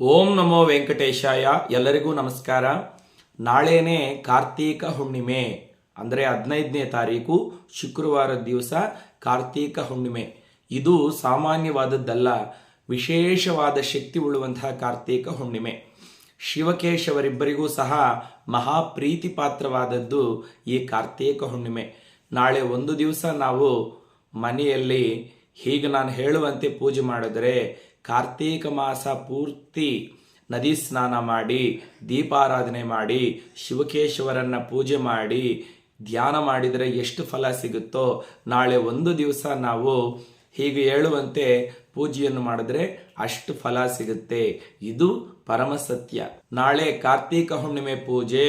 ಓಂ ನಮೋ ವೆಂಕಟೇಶಾಯ. ಎಲ್ಲರಿಗೂ ನಮಸ್ಕಾರ. ನಾಳೆನೇ ಕಾರ್ತೀಕ ಹುಣ್ಣಿಮೆ, ಅಂದರೆ ಹದಿನೈದನೇ ತಾರೀಕು ಶುಕ್ರವಾರದ ದಿವಸ ಕಾರ್ತೀಕ ಹುಣ್ಣಿಮೆ. ಇದು ಸಾಮಾನ್ಯವಾದದ್ದಲ್ಲ, ವಿಶೇಷವಾದ ಶಕ್ತಿ ಉಳ್ಳುವಂತಹ ಕಾರ್ತೀಕ ಹುಣ್ಣಿಮೆ. ಶಿವಕೇಶವರಿಬ್ಬರಿಗೂ ಸಹ ಮಹಾಪ್ರೀತಿ ಪಾತ್ರವಾದದ್ದು ಈ ಕಾರ್ತೀಕ ಹುಣ್ಣಿಮೆ. ನಾಳೆ ಒಂದು ದಿವಸ ನಾವು ಮನೆಯಲ್ಲಿ, ಹೀಗೆ ನಾನು ಹೇಳುವಂತೆ ಪೂಜೆ ಮಾಡಿದರೆ ಕಾರ್ತೀಕ ಮಾಸ ಪೂರ್ತಿ ನದಿ ಸ್ನಾನ ಮಾಡಿ, ದೀಪಾರಾಧನೆ ಮಾಡಿ, ಶಿವಕೇಶವರನ್ನ ಪೂಜೆ ಮಾಡಿ, ಧ್ಯಾನ ಮಾಡಿದರೆ ಎಷ್ಟು ಫಲ ಸಿಗುತ್ತೋ ನಾಳೆ ಒಂದು ದಿವಸ ನಾವು ಹೀಗೆ ಹೇಳುವಂತೆ ಪೂಜೆಯನ್ನು ಮಾಡಿದ್ರೆ ಅಷ್ಟು ಫಲ ಸಿಗುತ್ತೆ. ಇದು ಪರಮ ಸತ್ಯ. ನಾಳೆ ಕಾರ್ತೀಕ ಹುಣ್ಣಿಮೆ ಪೂಜೆ.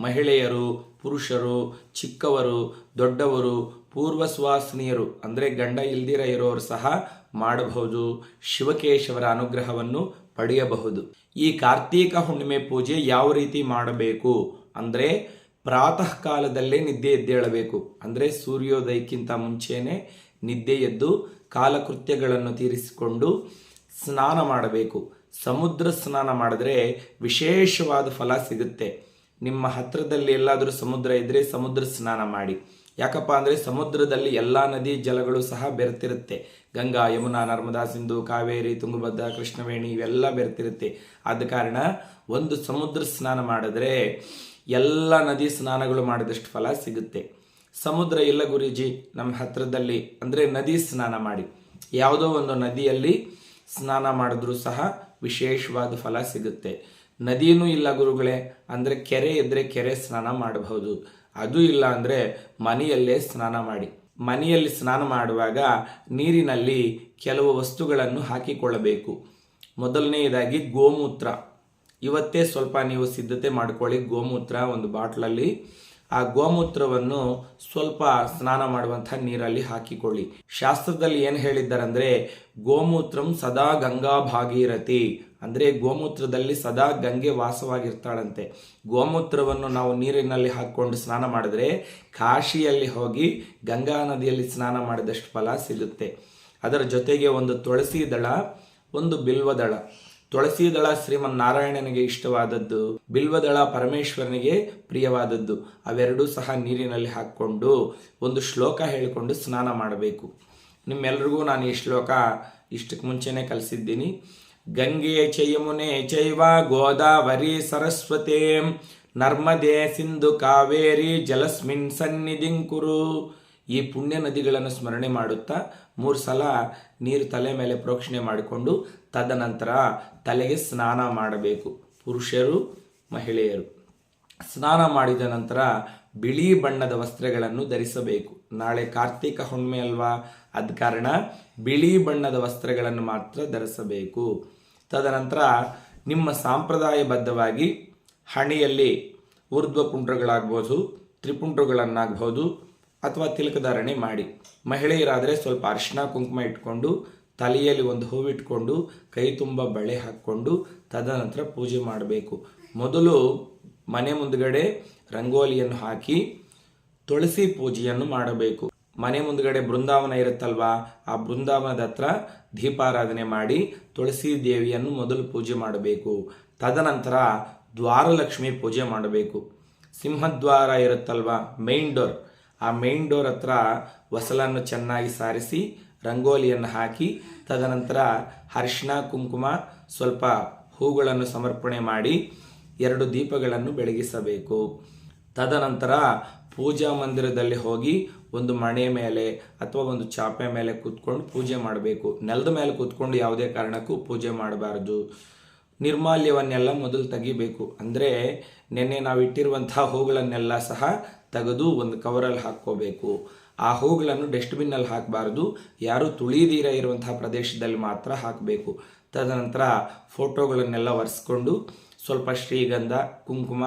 ಮಹಿಳೆಯರು, ಪುರುಷರು, ಚಿಕ್ಕವರು, ದೊಡ್ಡವರು, ಪೂರ್ವ ಸುವಾಸನೀಯರು, ಅಂದರೆ ಗಂಡ ಇಲ್ದಿರ ಇರೋರು ಸಹ ಮಾಡಬಹುದು. ಶಿವಕೇಶವರ ಅನುಗ್ರಹವನ್ನು ಪಡೆಯಬಹುದು. ಈ ಕಾರ್ತೀಕ ಹುಣ್ಣಿಮೆ ಪೂಜೆ ಯಾವ ರೀತಿ ಮಾಡಬೇಕು? ಅಂದರೆ ಪ್ರಾತಃ ಕಾಲದಲ್ಲೇ ನಿದ್ದೆ ಎದ್ದೇಳಬೇಕು. ಅಂದರೆ ಸೂರ್ಯೋದಯಕ್ಕಿಂತ ಮುಂಚೆನೆ ನಿದ್ದೆ ಎದ್ದು ಕಾಲಕೃತ್ಯಗಳನ್ನು ತೀರಿಸಿಕೊಂಡು ಸ್ನಾನ ಮಾಡಬೇಕು. ಸಮುದ್ರ ಸ್ನಾನ ಮಾಡಿದ್ರೆ ವಿಶೇಷವಾದ ಫಲ ಸಿಗುತ್ತೆ. ನಿಮ್ಮ ಹತ್ರದಲ್ಲಿ ಎಲ್ಲಾದರೂ ಸಮುದ್ರ ಇದ್ದರೆ ಸಮುದ್ರ ಸ್ನಾನ ಮಾಡಿ. ಯಾಕಪ್ಪ ಅಂದರೆ ಸಮುದ್ರದಲ್ಲಿ ಎಲ್ಲ ನದಿ ಜಲಗಳು ಸಹ ಬೆರೆತಿರುತ್ತೆ. ಗಂಗಾ, ಯಮುನಾ, ನರ್ಮದಾ, ಸಿಂಧು, ಕಾವೇರಿ, ತುಂಗಭದ್ರಾ, ಕೃಷ್ಣವೇಣಿ ಇವೆಲ್ಲ ಬೆರೆತಿರುತ್ತೆ. ಆದ ಕಾರಣ ಒಂದು ಸಮುದ್ರ ಸ್ನಾನ ಮಾಡಿದ್ರೆ ಎಲ್ಲ ನದಿ ಸ್ನಾನಗಳು ಮಾಡಿದಷ್ಟು ಫಲ ಸಿಗುತ್ತೆ. ಸಮುದ್ರ ಇಲ್ಲ ಗುರುಜಿ ನಮ್ಮ ಹತ್ರದಲ್ಲಿ, ಅಂದರೆ ನದಿ ಸ್ನಾನ ಮಾಡಿ. ಯಾವುದೋ ಒಂದು ನದಿಯಲ್ಲಿ ಸ್ನಾನ ಮಾಡಿದ್ರೂ ಸಹ ವಿಶೇಷವಾದ ಫಲ ಸಿಗುತ್ತೆ. ನದಿಯೂ ಇಲ್ಲ ಗುರುಗಳೇ, ಅಂದರೆ ಕೆರೆ ಇದ್ದರೆ ಕೆರೆ ಸ್ನಾನ ಮಾಡಬಹುದು. ಅದು ಇಲ್ಲ ಅಂದರೆ ಮನೆಯಲ್ಲೇ ಸ್ನಾನ ಮಾಡಿ. ಮನೆಯಲ್ಲಿ ಸ್ನಾನ ಮಾಡುವಾಗ ನೀರಿನಲ್ಲಿ ಕೆಲವು ವಸ್ತುಗಳನ್ನು ಹಾಕಿಕೊಳ್ಳಬೇಕು. ಮೊದಲನೆಯದಾಗಿ ಗೋಮೂತ್ರ. ಇವತ್ತೇ ಸ್ವಲ್ಪ ನೀವು ಸಿದ್ಧತೆ ಮಾಡ್ಕೊಳ್ಳಿ, ಗೋಮೂತ್ರ ಒಂದು ಬಾಟ್ಲಲ್ಲಿ ಆ ಗೋಮೂತ್ರವನ್ನು ಸ್ವಲ್ಪ ಸ್ನಾನ ಮಾಡುವಂಥ ನೀರಲ್ಲಿ ಹಾಕಿಕೊಳ್ಳಿ. ಶಾಸ್ತ್ರದಲ್ಲಿ ಏನು ಹೇಳಿದ್ದಾರಂದರೆ, ಗೋಮೂತ್ರಂ ಸದಾ ಗಂಗಾ ಭಾಗೀರಥಿ ಅಂದರೆ ಗೋಮೂತ್ರದಲ್ಲಿ ಸದಾ ಗಂಗೆ ವಾಸವಾಗಿರ್ತಾಳಂತೆ. ಗೋಮೂತ್ರವನ್ನು ನಾವು ನೀರಿನಲ್ಲಿ ಹಾಕ್ಕೊಂಡು ಸ್ನಾನ ಮಾಡಿದ್ರೆ ಕಾಶಿಯಲ್ಲಿ ಹೋಗಿ ಗಂಗಾ ನದಿಯಲ್ಲಿ ಸ್ನಾನ ಮಾಡಿದಷ್ಟು ಫಲ ಸಿಗುತ್ತೆ. ಅದರ ಜೊತೆಗೆ ಒಂದು ತುಳಸಿ ದಳ, ಒಂದು ಬಿಲ್ವದಳ. ತುಳಸಿ ದಳ ಶ್ರೀಮನ್ ನಾರಾಯಣನಿಗೆ ಇಷ್ಟವಾದದ್ದು, ಬಿಲ್ವದಳ ಪರಮೇಶ್ವರನಿಗೆ ಪ್ರಿಯವಾದದ್ದು. ಅವೆರಡೂ ಸಹ ನೀರಿನಲ್ಲಿ ಹಾಕ್ಕೊಂಡು ಒಂದು ಶ್ಲೋಕ ಹೇಳಿಕೊಂಡು ಸ್ನಾನ ಮಾಡಬೇಕು. ನಿಮ್ಮೆಲ್ರಿಗೂ ನಾನು ಈ ಶ್ಲೋಕ ಇಷ್ಟಕ್ಕೆ ಮುಂಚೆನೆ ಕಲಿಸಿದ್ದೀನಿ. ಗಂಗೆ ಚಯಮುನೆ ಚೈವ ಗೋದಾವರಿ ಸರಸ್ವತಿ, ನರ್ಮದೆ ಸಿಂಧು ಕಾವೇರಿ ಜಲಸ್ಮಿನ್ ಸನ್ನಿಧಿಂಕುರು ಈ ಪುಣ್ಯ ನದಿಗಳನ್ನು ಸ್ಮರಣೆ ಮಾಡುತ್ತಾ ಮೂರು ಸಲ ನೀರು ತಲೆ ಮೇಲೆ ಪ್ರೋಕ್ಷಣೆ ಮಾಡಿಕೊಂಡು ತದನಂತರ ತಲೆಗೆ ಸ್ನಾನ ಮಾಡಬೇಕು. ಪುರುಷರು, ಮಹಿಳೆಯರು. ಸ್ನಾನ ಮಾಡಿದ ನಂತರ ಬಿಳಿ ಬಣ್ಣದ ವಸ್ತ್ರಗಳನ್ನು ಧರಿಸಬೇಕು. ನಾಳೆ ಕಾರ್ತಿಕ ಹುಣ್ಣಿಮೆ ಅಲ್ವಾ? ಅದ ಕಾರಣ ಬಿಳಿ ಬಣ್ಣದ ವಸ್ತ್ರಗಳನ್ನು ಮಾತ್ರ ಧರಿಸಬೇಕು. ತದನಂತರ ನಿಮ್ಮ ಸಾಂಪ್ರದಾಯಬದ್ಧವಾಗಿ ಹಣೆಯಲ್ಲಿ ಊರ್ಧ್ವ ಪುಂಡ್ರಗಳಾಗ್ಬೋದು ತ್ರಿಪುಂಡ್ರಗಳನ್ನಾಗ್ಬೋದು ಅಥವಾ ತಿಲಕಧಾರಣೆ ಮಾಡಿ. ಮಹಿಳೆಯರಾದರೆ ಸ್ವಲ್ಪ ಅರಿಶಿನ ಕುಂಕುಮ ಇಟ್ಕೊಂಡು ತಲೆಯಲ್ಲಿ ಒಂದು ಹೂವಿಟ್ಕೊಂಡು ಕೈ ತುಂಬ ಬಳೆ ಹಾಕ್ಕೊಂಡು ತದನಂತರ ಪೂಜೆ ಮಾಡಬೇಕು. ಮೊದಲು ಮನೆ ಮುಂದ್ಗಡೆ ರಂಗೋಲಿಯನ್ನು ಹಾಕಿ ತುಳಸಿ ಪೂಜೆಯನ್ನು ಮಾಡಬೇಕು. ಮನೆ ಮುಂದ್ಗಡೆ ಬೃಂದಾವನ ಇರುತ್ತಲ್ವಾ, ಆ ಬೃಂದಾವನದ ಹತ್ರ ದೀಪಾರಾಧನೆ ಮಾಡಿ ತುಳಸಿ ದೇವಿಯನ್ನು ಮೊದಲು ಪೂಜೆ ಮಾಡಬೇಕು. ತದನಂತರ ದ್ವಾರಲಕ್ಷ್ಮಿ ಪೂಜೆ ಮಾಡಬೇಕು. ಸಿಂಹದ್ವಾರ ಇರುತ್ತಲ್ವಾ ಮೇನ್ ಡೋರ್ ಆ ಮೇನ್ ಡೋರ್ ಹತ್ರ ಹೊಸಲನ್ನು ಚೆನ್ನಾಗಿ ಸಾರಿಸಿ ರಂಗೋಲಿಯನ್ನು ಹಾಕಿ ತದನಂತರ ಅರಿಶಿನ ಕುಂಕುಮ, ಸ್ವಲ್ಪ ಹೂಗಳನ್ನು ಸಮರ್ಪಣೆ ಮಾಡಿ ಎರಡು ದೀಪಗಳನ್ನು ಬೆಳಗಿಸಬೇಕು. ತದನಂತರ ಪೂಜಾ ಮಂದಿರದಲ್ಲಿ ಹೋಗಿ ಒಂದು ಮಣೆ ಮೇಲೆ ಅಥವಾ ಒಂದು ಚಾಪೆ ಮೇಲೆ ಕೂತ್ಕೊಂಡು ಪೂಜೆ ಮಾಡಬೇಕು. ನೆಲದ ಮೇಲೆ ಕೂತ್ಕೊಂಡು ಯಾವುದೇ ಕಾರಣಕ್ಕೂ ಪೂಜೆ ಮಾಡಬಾರದು. ನಿರ್ಮಾಲ್ಯವನ್ನೆಲ್ಲ ಮೊದಲು ತೆಗಿಬೇಕು. ಅಂದರೆ ನಿನ್ನೆ ನಾವು ಇಟ್ಟಿರುವಂತಹ ಹೂಗಳನ್ನೆಲ್ಲ ಸಹ ತೆಗೆದು ಒಂದು ಕವರಲ್ಲಿ ಹಾಕ್ಕೋಬೇಕು. ಆ ಹೂಗಳನ್ನು ಡಸ್ಟ್ಬಿನ್ನಲ್ಲಿ ಹಾಕಬಾರ್ದು. ಯಾರು ತುಳಿದೀರ ಇರುವಂತಹ ಪ್ರದೇಶದಲ್ಲಿ ಮಾತ್ರ ಹಾಕಬೇಕು. ತದನಂತರ ಫೋಟೋಗಳನ್ನೆಲ್ಲ ಒರೆಸ್ಕೊಂಡು ಸ್ವಲ್ಪ ಶ್ರೀಗಂಧ, ಕುಂಕುಮ,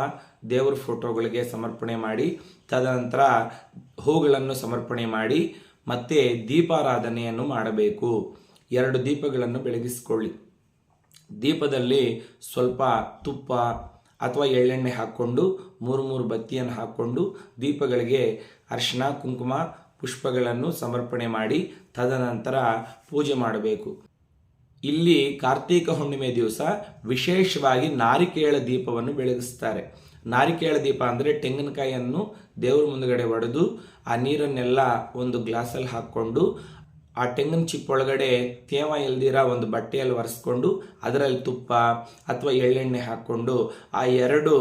ದೇವರ ಫೋಟೋಗಳಿಗೆ ಸಮರ್ಪಣೆ ಮಾಡಿ, ತದನಂತರ ಹೂಗಳನ್ನು ಸಮರ್ಪಣೆ ಮಾಡಿ, ಮತ್ತೆ ದೀಪಾರಾಧನೆಯನ್ನು ಮಾಡಬೇಕು. ಎರಡು ದೀಪಗಳನ್ನು ಬೆಳಗಿಸಿಕೊಳ್ಳಿ. ದೀಪದಲ್ಲಿ ಸ್ವಲ್ಪ ತುಪ್ಪ ಅಥವಾ ಎಳ್ಳೆಣ್ಣೆ ಹಾಕ್ಕೊಂಡು ಮೂರು ಮೂರು ಬತ್ತಿಯನ್ನು ಹಾಕ್ಕೊಂಡು ದೀಪಗಳಿಗೆ ಅರಿಶಿನ ಕುಂಕುಮ, ಪುಷ್ಪಗಳನ್ನು ಸಮರ್ಪಣೆ ಮಾಡಿ ತದನಂತರ ಪೂಜೆ ಮಾಡಬೇಕು. ಇಲ್ಲಿ ಕಾರ್ತೀಕ ಹುಣ್ಣಿಮೆ ದಿವಸ ವಿಶೇಷವಾಗಿ ನಾರಿಕೇಳ ದೀಪವನ್ನು ಬೆಳಗಿಸ್ತಾರೆ. ನಾರಿಕೇಳ ದೀಪ ಅಂದರೆ ತೆಂಗಿನಕಾಯಿಯನ್ನು ದೇವ್ರ ಮುಂದುಗಡೆ ಒಡೆದು ಆ ನೀರನ್ನೆಲ್ಲ ಒಂದು ಗ್ಲಾಸಲ್ಲಿ ಹಾಕ್ಕೊಂಡು ಆ ತೆಂಗಿನ ಚಿಪ್ಪ ಒಳಗಡೆ ತೇವ ಇಲ್ದಿರ ಒಂದು ಬಟ್ಟೆಯಲ್ಲಿ ಒರೆಸ್ಕೊಂಡು, ಅದರಲ್ಲಿ ತುಪ್ಪ ಅಥವಾ ಎಳ್ಳೆಣ್ಣೆ ಹಾಕ್ಕೊಂಡು ಆ ಎರಡು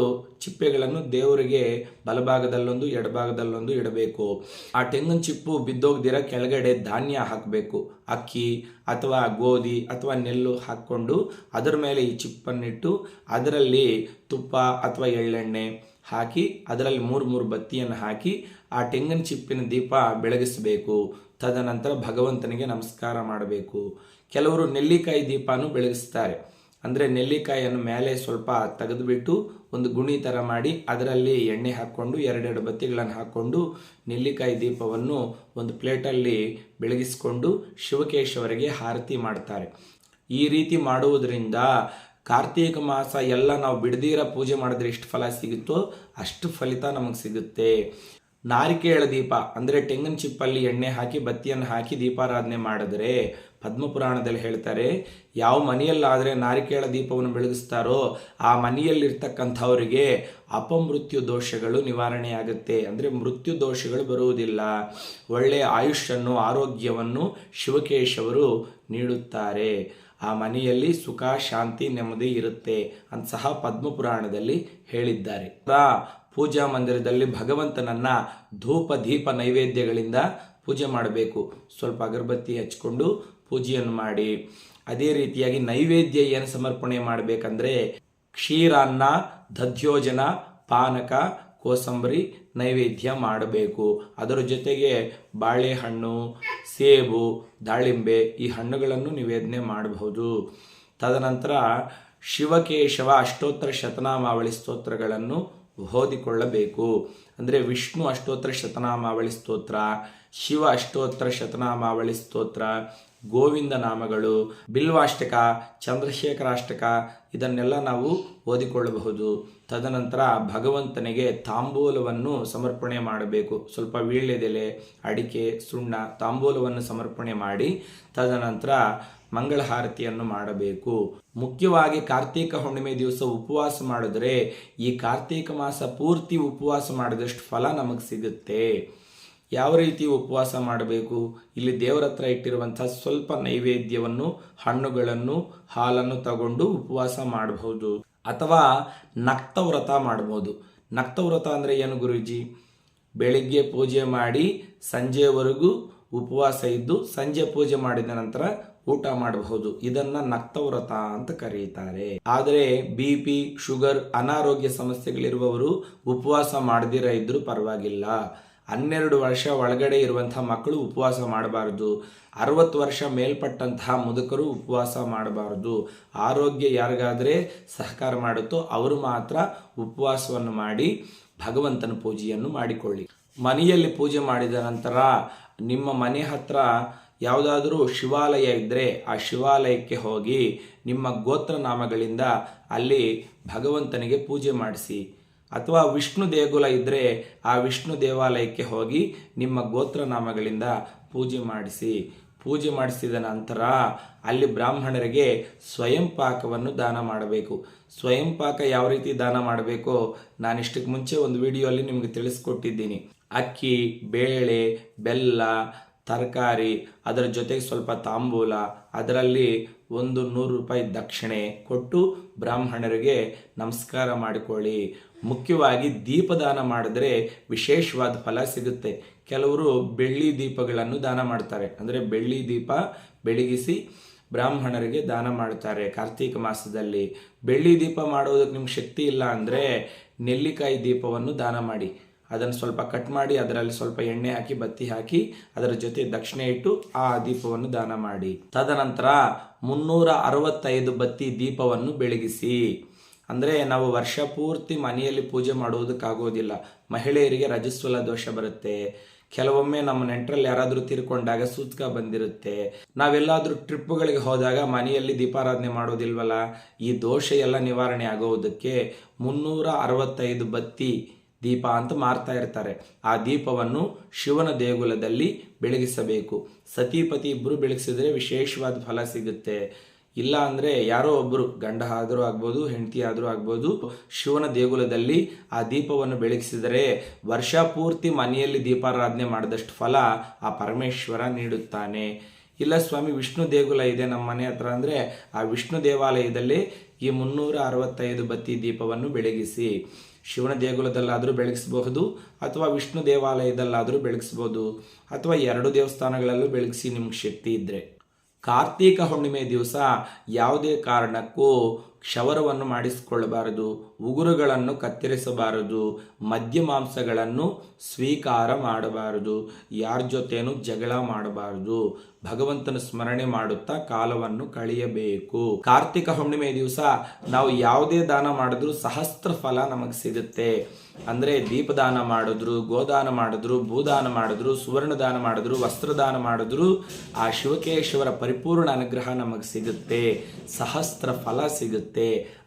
ಚಿಪ್ಪೆಗಳನ್ನು ದೇವರಿಗೆ ಬಲಭಾಗದಲ್ಲೊಂದು, ಎಡಭಾಗದಲ್ಲೊಂದು ಇಡಬೇಕು. ಆ ತೆಂಗಿನ ಚಿಪ್ಪು ಬಿದ್ದೋಗ್ದಿರ ಕೆಳಗಡೆ ಧಾನ್ಯ ಹಾಕಬೇಕು. ಅಕ್ಕಿ ಅಥವಾ ಗೋಧಿ ಅಥವಾ ನೆಲ್ಲು ಹಾಕ್ಕೊಂಡು ಅದರ ಮೇಲೆ ಈ ಚಿಪ್ಪನ್ನಿಟ್ಟು ಅದರಲ್ಲಿ ತುಪ್ಪ ಅಥವಾ ಎಳ್ಳೆಣ್ಣೆ ಹಾಕಿ, ಅದರಲ್ಲಿ ಮೂರು ಮೂರು ಬತ್ತಿಯನ್ನು ಹಾಕಿ ಆ ತೆಂಗಿನ ಚಿಪ್ಪಿನ ದೀಪ ಬೆಳಗಿಸಬೇಕು. ತದನಂತರ ಭಗವಂತನಿಗೆ ನಮಸ್ಕಾರ ಮಾಡಬೇಕು. ಕೆಲವರು ನೆಲ್ಲಿಕಾಯಿ ದೀಪನೂ ಬೆಳಗಿಸ್ತಾರೆ. ಅಂದರೆ ನೆಲ್ಲಿಕಾಯಿಯನ್ನು ಮೇಲೆ ಸ್ವಲ್ಪ ತೆಗೆದುಬಿಟ್ಟು ಒಂದು ಗುಣಿ ಥರ ಮಾಡಿ ಅದರಲ್ಲಿ ಎಣ್ಣೆ ಹಾಕ್ಕೊಂಡು ಎರಡೆರಡು ಬತ್ತಿಗಳನ್ನು ಹಾಕ್ಕೊಂಡು ನೆಲ್ಲಿಕಾಯಿ ದೀಪವನ್ನು ಒಂದು ಪ್ಲೇಟಲ್ಲಿ ಬೆಳಗಿಸ್ಕೊಂಡು ಶಿವಕೇಶವರಿಗೆ ಆರತಿ ಮಾಡ್ತಾರೆ. ಈ ರೀತಿ ಮಾಡುವುದರಿಂದ ಕಾರ್ತೀಕ ಮಾಸ ಎಲ್ಲ ನಾವು ಬಿಡದಿರ ಪೂಜೆ ಮಾಡಿದ್ರೆ ಎಷ್ಟು ಫಲ ಸಿಗುತ್ತೋ ಅಷ್ಟು ಫಲಿತ ನಮಗೆ ಸಿಗುತ್ತೆ. ನಾರಿಕೇಳ ದೀಪ, ಅಂದರೆ ತೆಂಗಿನ ಚಿಪ್ಪಲ್ಲಿ ಎಣ್ಣೆ ಹಾಕಿ, ಬತ್ತಿಯನ್ನು ಹಾಕಿ ದೀಪಾರಾಧನೆ ಮಾಡಿದ್ರೆ, ಪದ್ಮಪುರಾಣದಲ್ಲಿ ಹೇಳ್ತಾರೆ, ಯಾವ ಮನೆಯಲ್ಲಾದರೆ ನಾರಿಕೇಳ ದೀಪವನ್ನು ಬೆಳಗಿಸ್ತಾರೋ, ಆ ಮನೆಯಲ್ಲಿರ್ತಕ್ಕಂಥವರಿಗೆ ಅಪಮೃತ್ಯು ದೋಷಗಳು ನಿವಾರಣೆಯಾಗುತ್ತೆ. ಅಂದರೆ ಮೃತ್ಯು ದೋಷಗಳು ಬರುವುದಿಲ್ಲ. ಒಳ್ಳೆಯ ಆಯುಷ್ಯನ್ನು, ಆರೋಗ್ಯವನ್ನು ಶಿವಕೇಶವರು ನೀಡುತ್ತಾರೆ. ಆ ಮನೆಯಲ್ಲಿ ಸುಖ, ಶಾಂತಿ, ನೆಮ್ಮದಿ ಇರುತ್ತೆ ಅಂತ ಸಹ ಪದ್ಮಪುರಾಣದಲ್ಲಿ ಹೇಳಿದ್ದಾರೆ. ಪೂಜಾ ಮಂದಿರದಲ್ಲಿ ಭಗವಂತನನ್ನ ಧೂಪ ದೀಪ ನೈವೇದ್ಯಗಳಿಂದ ಪೂಜೆ ಮಾಡಬೇಕು. ಸ್ವಲ್ಪ ಅಗರಬತ್ತಿ ಹಚ್ಕೊಂಡು ಪೂಜೆಯನ್ನು ಮಾಡಿ. ಅದೇ ರೀತಿಯಾಗಿ ನೈವೇದ್ಯ ಏನು ಸಮರ್ಪಣೆ ಮಾಡಬೇಕಂದ್ರೆ ಕ್ಷೀರಾನ್ನ, ದಧ್ಯೋಜನ, ಪಾನಕ, ಕೋಸಂಬರಿ ನೈವೇದ್ಯ ಮಾಡಬೇಕು. ಅದರ ಜೊತೆಗೆ ಬಾಳೆಹಣ್ಣು, ಸೇಬು, ದಾಳಿಂಬೆ ಈ ಹಣ್ಣುಗಳನ್ನು ನಿವೇದನೆ ಮಾಡಬಹುದು. ತದನಂತರ ಶಿವಕೇಶವ ಅಷ್ಟೋತ್ತರ ಶತನಾಮಾವಳಿ ಸ್ತೋತ್ರಗಳನ್ನು ಓದಿಕೊಳ್ಳಬೇಕು. ಅಂದರೆ ವಿಷ್ಣು ಅಷ್ಟೋತ್ತರ ಶತನಾಮಾವಳಿ ಸ್ತೋತ್ರ, ಶಿವ ಅಷ್ಟೋತ್ತರ ಶತನಾಮಾವಳಿ ಸ್ತೋತ್ರ, ಗೋವಿಂದ ನಾಮಗಳು, ಬಿಲ್ವಾಷ್ಟಕ, ಚಂದ್ರಶೇಖರಾಷ್ಟಕ, ಇದನ್ನೆಲ್ಲ ನಾವು ಓದಿಕೊಳ್ಳಬಹುದು. ತದನಂತರ ಭಗವಂತನಿಗೆ ತಾಂಬೂಲವನ್ನು ಸಮರ್ಪಣೆ ಮಾಡಬೇಕು. ಸ್ವಲ್ಪ ವೀಳ್ಯದೆಲೆ, ಅಡಿಕೆ, ಸುಣ್ಣ, ತಾಂಬೂಲವನ್ನು ಸಮರ್ಪಣೆ ಮಾಡಿ, ತದನಂತರ ಮಂಗಳಹಾರತಿಯನ್ನು ಮಾಡಬೇಕು. ಮುಖ್ಯವಾಗಿ ಕಾರ್ತೀಕ ಹುಣ್ಣಿಮೆ ದಿವಸ ಉಪವಾಸ ಮಾಡಿದ್ರೆ ಈ ಕಾರ್ತೀಕ ಮಾಸ ಪೂರ್ತಿ ಉಪವಾಸ ಮಾಡಿದಷ್ಟು ಫಲ ನಮಗೆ ಸಿಗುತ್ತೆ. ಯಾವ ರೀತಿ ಉಪವಾಸ ಮಾಡಬೇಕು? ಇಲ್ಲಿ ದೇವರ ಹತ್ರ ಇಟ್ಟಿರುವಂಥ ಸ್ವಲ್ಪ ನೈವೇದ್ಯವನ್ನು, ಹಣ್ಣುಗಳನ್ನು, ಹಾಲನ್ನು ತಗೊಂಡು ಉಪವಾಸ ಮಾಡಬಹುದು. ಅಥವಾ ನಕ್ತವ್ರತ ಮಾಡಬಹುದು. ನಕ್ತವ್ರತ ಅಂದರೆ ಏನು ಗುರುಜಿ? ಬೆಳಿಗ್ಗೆ ಪೂಜೆ ಮಾಡಿ ಸಂಜೆವರೆಗೂ ಉಪವಾಸ ಇದ್ದು ಸಂಜೆ ಪೂಜೆ ಮಾಡಿದ ನಂತರ ಊಟ ಮಾಡಬಹುದು. ಇದನ್ನ ನಕ್ತವ್ರತ ಅಂತ ಕರೀತಾರೆ. ಆದರೆ ಬಿ ಪಿ, ಶುಗರ್, ಅನಾರೋಗ್ಯ ಸಮಸ್ಯೆಗಳಿರುವವರು ಉಪವಾಸ ಮಾಡದಿರ ಇದ್ರೂ ಪರವಾಗಿಲ್ಲ. ಹನ್ನೆರಡು ವರ್ಷ ಒಳಗಡೆ ಇರುವಂತಹ ಮಕ್ಕಳು ಉಪವಾಸ ಮಾಡಬಾರದು. ಅರವತ್ತು ವರ್ಷ ಮೇಲ್ಪಟ್ಟಂತಹ ಮುದುಕರು ಉಪವಾಸ ಮಾಡಬಾರದು. ಆರೋಗ್ಯ ಯಾರಿಗಾದ್ರೆ ಸಹಕಾರ ಮಾಡುತ್ತೋ ಅವರು ಮಾತ್ರ ಉಪವಾಸವನ್ನು ಮಾಡಿ ಭಗವಂತನ ಪೂಜೆಯನ್ನು ಮಾಡಿಕೊಳ್ಳಿ. ಮನೆಯಲ್ಲಿ ಪೂಜೆ ಮಾಡಿದ ನಂತರ ನಿಮ್ಮ ಮನೆ ಹತ್ರ ಯಾವುದಾದರೂ ಶಿವಾಲಯ ಇದ್ದರೆ ಆ ಶಿವಾಲಯಕ್ಕೆ ಹೋಗಿ ನಿಮ್ಮ ಗೋತ್ರನಾಮಗಳಿಂದ ಅಲ್ಲಿ ಭಗವಂತನಿಗೆ ಪೂಜೆ ಮಾಡಿಸಿ. ಅಥವಾ ವಿಷ್ಣು ದೇಗುಲ ಇದ್ದರೆ ಆ ವಿಷ್ಣು ದೇವಾಲಯಕ್ಕೆ ಹೋಗಿ ನಿಮ್ಮ ಗೋತ್ರನಾಮಗಳಿಂದ ಪೂಜೆ ಮಾಡಿಸಿ. ಪೂಜೆ ಮಾಡಿಸಿದ ನಂತರ ಅಲ್ಲಿ ಬ್ರಾಹ್ಮಣರಿಗೆ ಸ್ವಯಂ ಪಾಕವನ್ನು ದಾನ ಮಾಡಬೇಕು. ಸ್ವಯಂ ಪಾಕ ಯಾವ ರೀತಿ ದಾನ ಮಾಡಬೇಕು ನಾನು ಇಷ್ಟಕ್ಕೆ ಮುಂಚೆ ಒಂದು ವಿಡಿಯೋ ಅಲ್ಲಿ ನಿಮಗೆ ತಿಳಿಸ್ಕೊಟ್ಟಿದ್ದೀನಿ. ಅಕ್ಕಿ, ಬೇಳೆ, ಬೆಲ್ಲ, ತರಕಾರಿ, ಅದರ ಜೊತೆಗೆ ಸ್ವಲ್ಪ ತಾಂಬೂಲ, ಅದರಲ್ಲಿ ಒಂದು ನೂರು ರೂಪಾಯಿ ದಕ್ಷಿಣೆ ಕೊಟ್ಟು ಬ್ರಾಹ್ಮಣರಿಗೆ ನಮಸ್ಕಾರ ಮಾಡಿಕೊಳ್ಳಿ. ಮುಖ್ಯವಾಗಿ ದೀಪದಾನ ಮಾಡಿದ್ರೆ ವಿಶೇಷವಾದ ಫಲ ಸಿಗುತ್ತೆ. ಕೆಲವರು ಬೆಳ್ಳಿ ದೀಪಗಳನ್ನು ದಾನ ಮಾಡ್ತಾರೆ. ಅಂದರೆ ಬೆಳ್ಳಿ ದೀಪ ಬೆಳಗಿಸಿ ಬ್ರಾಹ್ಮಣರಿಗೆ ದಾನ ಮಾಡ್ತಾರೆ ಕಾರ್ತೀಕ ಮಾಸದಲ್ಲಿ. ಬೆಳ್ಳಿ ದೀಪ ಮಾಡೋದಕ್ಕೆ ನಿಮ್ಗೆ ಶಕ್ತಿ ಇಲ್ಲ ಅಂದರೆ ನೆಲ್ಲಿಕಾಯಿ ದೀಪವನ್ನು ದಾನ ಮಾಡಿ. ಅದನ್ನು ಸ್ವಲ್ಪ ಕಟ್ ಮಾಡಿ, ಅದರಲ್ಲಿ ಸ್ವಲ್ಪ ಎಣ್ಣೆ ಹಾಕಿ, ಬತ್ತಿ ಹಾಕಿ, ಅದರ ಜೊತೆ ದಕ್ಷಿಣೆ ಇಟ್ಟು ಆ ದೀಪವನ್ನು ದಾನ ಮಾಡಿ. ತದನಂತರ ಮುನ್ನೂರ ಅರವತ್ತೈದು ಬತ್ತಿ ದೀಪವನ್ನು ಬೆಳಗಿಸಿ. ಅಂದರೆ ನಾವು ವರ್ಷ ಪೂರ್ತಿ ಮನೆಯಲ್ಲಿ ಪೂಜೆ ಮಾಡುವುದಕ್ಕಾಗೋದಿಲ್ಲ. ಮಹಿಳೆಯರಿಗೆ ರಜಸ್ವಲ ದೋಷ ಬರುತ್ತೆ. ಕೆಲವೊಮ್ಮೆ ನಮ್ಮ ನೆಂಟರಲ್ಲಿ ಯಾರಾದರೂ ತೀರ್ಕೊಂಡಾಗ ಸೂತ್ಕ ಬಂದಿರುತ್ತೆ. ನಾವೆಲ್ಲಾದರೂ ಟ್ರಿಪ್ಗಳಿಗೆ ಹೋದಾಗ ಮನೆಯಲ್ಲಿ ದೀಪಾರಾಧನೆ ಮಾಡೋದಿಲ್ವಲ್ಲ? ಈ ದೋಷ ಎಲ್ಲ ನಿವಾರಣೆ ಆಗೋದಕ್ಕೆ ಮುನ್ನೂರ ಅರವತ್ತೈದು ಬತ್ತಿ ದೀಪ ಅಂತ ಮಾರ್ತಾ ಇರ್ತಾರೆ. ಆ ದೀಪವನ್ನು ಶಿವನ ದೇಗುಲದಲ್ಲಿ ಬೆಳಗಿಸಬೇಕು. ಸತಿಪತಿ ಇಬ್ಬರು ಬೆಳಗಿಸಿದ್ರೆ ವಿಶೇಷವಾದ ಫಲ ಸಿಗುತ್ತೆ. ಇಲ್ಲ ಅಂದರೆ ಯಾರೋ ಒಬ್ಬರು ಗಂಡ ಆದರೂ ಆಗ್ಬೋದು, ಹೆಂಡತಿ ಆದರೂ ಆಗ್ಬೋದು, ಶಿವನ ದೇಗುಲದಲ್ಲಿ ಆ ದೀಪವನ್ನು ಬೆಳಗಿಸಿದರೆ ವರ್ಷ ಪೂರ್ತಿ ಮನೆಯಲ್ಲಿ ದೀಪಾರಾಧನೆ ಮಾಡಿದಷ್ಟು ಫಲ ಆ ಪರಮೇಶ್ವರ ನೀಡುತ್ತಾನೆ. ಇಲ್ಲ ಸ್ವಾಮಿ, ವಿಷ್ಣು ದೇಗುಲ ಇದೆ ನಮ್ಮ ಮನೆ ಹತ್ರ ಅಂದರೆ ಆ ವಿಷ್ಣು ದೇವಾಲಯದಲ್ಲಿ ಈ ಮುನ್ನೂರ ಅರವತ್ತೈದು ಬತ್ತಿ ದೀಪವನ್ನು ಬೆಳಗಿಸಿ. ಶಿವನ ದೇಗುಲದಲ್ಲಾದರೂ ಬೆಳಗಿಸಬಹುದು ಅಥವಾ ವಿಷ್ಣು ದೇವಾಲಯದಲ್ಲಾದರೂ ಬೆಳಗಿಸ್ಬೋದು ಅಥವಾ ಎರಡು ದೇವಸ್ಥಾನಗಳಲ್ಲೂ ಬೆಳಗಿಸಿ ನಿಮ್ಗೆ ಶಕ್ತಿ ಇದ್ದರೆ ಕಾರ್ತೀಕ ಹುಣ್ಣಿಮೆ ದಿವಸ ಯಾವುದೇ ಕಾರಣಕ್ಕೂ ಕ್ಷವರವನ್ನು ಮಾಡಿಸಿಕೊಳ್ಳಬಾರದು, ಉಗುರುಗಳನ್ನು ಕತ್ತರಿಸಬಾರದು, ಮದ್ಯ ಮಾಂಸಗಳನ್ನು ಸ್ವೀಕಾರ ಮಾಡಬಾರದು, ಯಾರ ಜೊತೆಯೂ ಜಗಳ ಮಾಡಬಾರದು. ಭಗವಂತನ ಸ್ಮರಣೆ ಮಾಡುತ್ತಾ ಕಾಲವನ್ನು ಕಳೆಯಬೇಕು. ಕಾರ್ತಿಕ ಹುಣ್ಣಿಮೆ ದಿವಸ ನಾವು ಯಾವುದೇ ದಾನ ಮಾಡಿದ್ರೂ ಸಹಸ್ರ ಫಲ ನಮಗೆ ಸಿಗುತ್ತೆ. ಅಂದರೆ ದೀಪದಾನ ಮಾಡಿದ್ರು, ಗೋದಾನ ಮಾಡಿದ್ರು, ಭೂದಾನ ಮಾಡಿದ್ರು ಸುವರ್ಣ ದಾನ ಮಾಡಿದ್ರು, ವಸ್ತ್ರದಾನ ಮಾಡಿದ್ರು, ಆ ಶಿವಕೇಶ್ವರ ಪರಿಪೂರ್ಣ ಅನುಗ್ರಹ ನಮಗೆ ಸಿಗುತ್ತೆ. ಸಹಸ್ರ ಫಲ ಸಿಗುತ್ತೆ.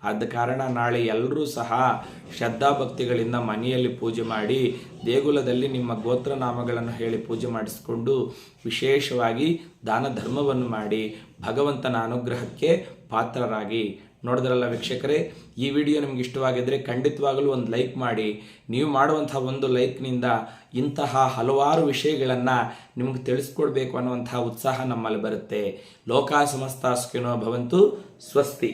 ಆದ ಕಾರಣ ನಾಳೆ ಎಲ್ಲರೂ ಸಹ ಶ್ರದ್ಧಾಭಕ್ತಿಗಳಿಂದ ಮನೆಯಲ್ಲಿ ಪೂಜೆ ಮಾಡಿ ದೇಗುಲದಲ್ಲಿ ನಿಮ್ಮ ಗೋತ್ರನಾಮಗಳನ್ನು ಹೇಳಿ ಪೂಜೆ ಮಾಡಿಸಿಕೊಂಡು ವಿಶೇಷವಾಗಿ ದಾನ ಧರ್ಮವನ್ನು ಮಾಡಿ ಭಗವಂತನ ಅನುಗ್ರಹಕ್ಕೆ ಪಾತ್ರರಾಗಿ. ನೋಡಿದ್ರಲ್ಲ ವೀಕ್ಷಕರೇ, ಈ ವಿಡಿಯೋ ನಿಮ್ಗೆ ಇಷ್ಟವಾಗಿದ್ದರೆ ಖಂಡಿತವಾಗಲೂ ಒಂದು ಲೈಕ್ ಮಾಡಿ. ನೀವು ಮಾಡುವಂಥ ಒಂದು ಲೈಕ್ನಿಂದ ಇಂತಹ ಹಲವಾರು ವಿಷಯಗಳನ್ನು ನಿಮಗೆ ತಿಳಿಸ್ಕೊಡ್ಬೇಕು ಅನ್ನುವಂಥ ಉತ್ಸಾಹ ನಮ್ಮಲ್ಲಿ ಬರುತ್ತೆ. ಲೋಕ ಸಮಸ್ತ ಭವಂತು, ಸ್ವಸ್ತಿ.